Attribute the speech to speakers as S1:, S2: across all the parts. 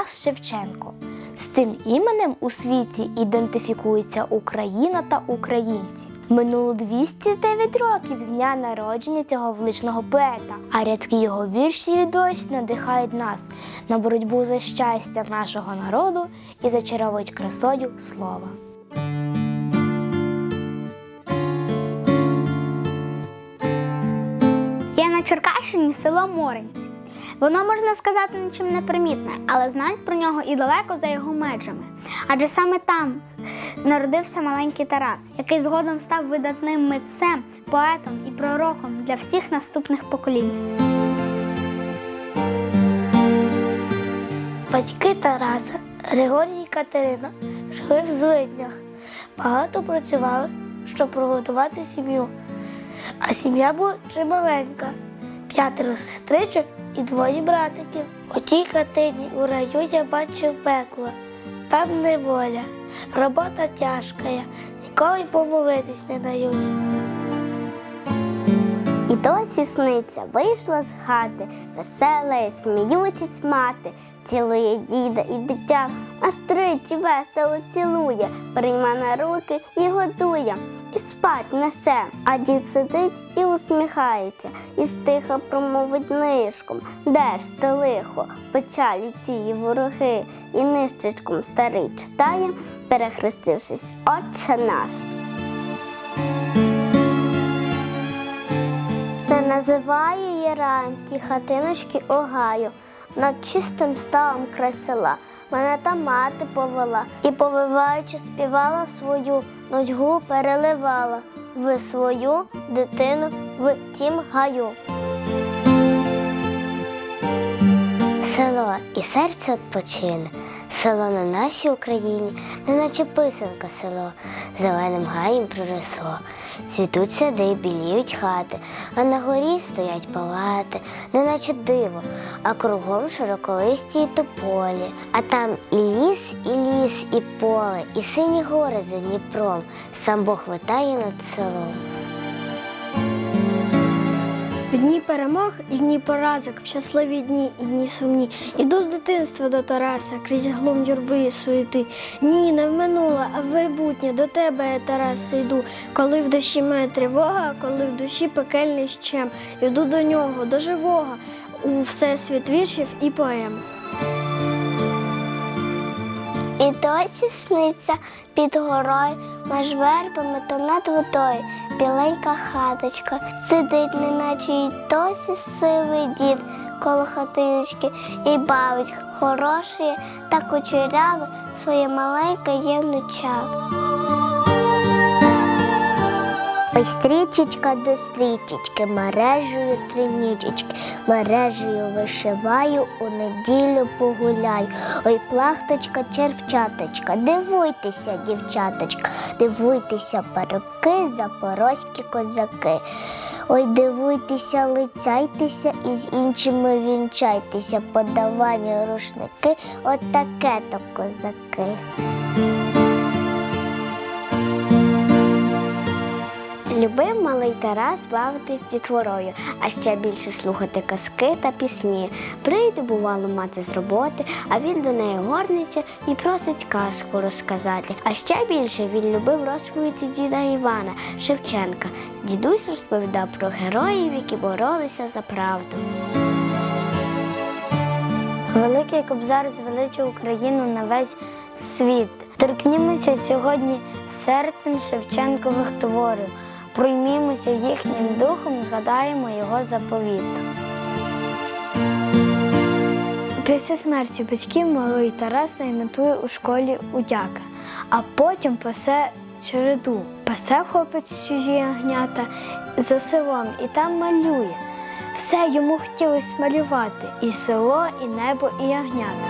S1: Тарас Шевченко. З цим іменем у світі ідентифікується Україна та українці. Минуло 209 років з дня народження цього величного поета, а рядки його віршів і досі надихають нас на боротьбу за щастя нашого народу і зачаровують красою слова.
S2: Є на Черкащині село Моринці. Воно можна сказати нічим не примітне, але знають про нього і далеко за його межами. Адже саме там народився маленький Тарас, який згодом став видатним митцем, поетом і пророком для всіх наступних поколінь.
S1: Батьки Тараса, Григорій і Катерина жили в злиднях, багато працювали, щоб прогодувати сім'ю. А сім'я була чималенька, п'ятеро сестричок і двоє братиків. У тій хатині у раю я бачив пекло, там неволя, робота тяжка, ніколи помолитись не дають.
S2: І досі сниться, вийшла з хати, весела і сміючись мати, цілує діда і дитя, аж тричі весело цілує, прийма на руки і годує, і спать несе. А дід сидить і усміхається, і стиха промовить нишком, де ж ти лихо, печалі тії вороги, і нищечком старий читає, перехрестившись, Отче наш. Називає її раєм ті хатиночки огаю, над чистим ставом край села. Мене там мати повела і, повиваючи, співала свою нудьгу переливала в свою дитину в тім гаю.
S3: Село і серце відпочине, село на нашій Україні, неначе писанка село, зеленим гаєм проросло. Цвітуть сади, біліють хати, а на горі стоять палати, неначе диво, а кругом широколисті й тополі. А там і ліс, і ліс, і поле, і сині гори за Дніпром, сам Бог витає над селом.
S4: В дні перемог і дні поразок, в щасливі дні і дні сумні. Іду з дитинства до Тараса, крізь глум юрби і суєти. Ні, не в минуле, а в майбутнє до тебе, я, Тарас, йду. Коли в душі моя тривога, коли в душі пекельний щем. Йду до нього, до живого, у всесвіт віршів і поем.
S2: І досі сниться під горою, меж вербами то над водою, біленька хаточка, сидить, неначе й досі сивий дід коло хатиночки і бавить хороше та кучеряве своє маленьке є внуча.
S3: Ой, стрічечка до стрічечки, мережею три нічечки, мережею вишиваю, у неділю погуляю. Ой, плахточка, червчаточка, дивуйтеся, дівчаточка, дивуйтеся, парубки, запорозькі козаки. Ой, дивуйтеся, лицяйтеся і з іншими вінчайтеся, подавання рушники, от таке то козаки.
S2: Любив малий Тарас бавитись з дітворою, а ще більше слухати казки та пісні. Прийде, бувало, мати з роботи, а він до неї горниться і просить казку розказати. А ще більше він любив розповіді діда Івана Шевченка. Дідусь розповідав про героїв, які боролися за правду. Великий Кобзар звеличив Україну на весь світ. Торкнімося сьогодні серцем Шевченкових творів. Проймімося їхнім духом, згадаємо його заповіт.
S4: Після смерті батьків малий Тарас найментує у школі удяка, а потім пасе череду. Пасе хлопець чужі ягнята за селом і там малює. Все йому хотілося малювати і село, і небо, і ягнят.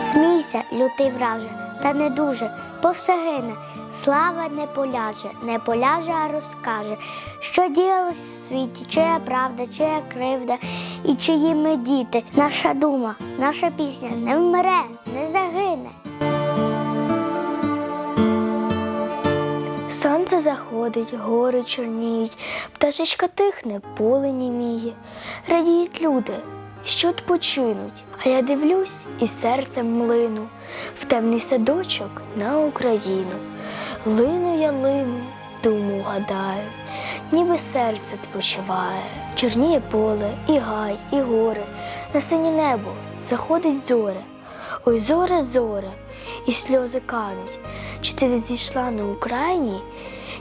S3: Смійся, лютий враже, та не дуже, бо все гине. Слава не поляже, не поляже, а розкаже, що діялось в світі, чия правда, чия кривда і чиї ми діти. Наша дума, наша пісня не вмре, не загине.
S4: Сонце заходить, гори чорніють, пташечка тихне, поле німіє. Радіють люди,
S1: що відпочинуть. А я дивлюсь і серцем млину в темний садочок на Україну. Лину я лину, думу гадаю, ніби серце спочиває. Чорніє поле, і гай, і гори, на синє небо заходить зоря. Ой, зоре, зоре, і сльози кануть. Чи ти зійшла на Україні?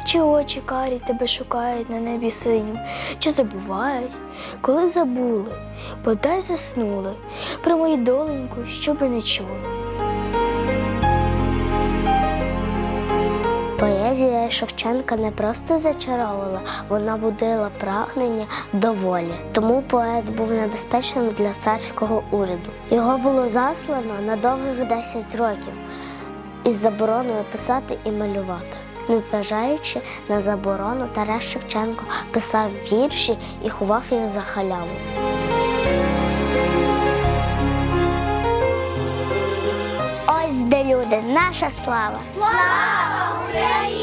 S1: Чи очі карі тебе шукають на небі синім, чи забувають, коли забули, бодай заснули про мою доленьку, щоби не чули.
S3: Поезія Шевченка не просто зачаровувала, вона будила прагнення до волі. Тому поет був небезпечним для царського уряду. Його було заслано на довгих 10 років із забороною писати і малювати. Незважаючи на заборону, Тарас Шевченко писав вірші і ховав їх за халяву.
S2: Ось де люди, наша слава.
S3: Слава Україні!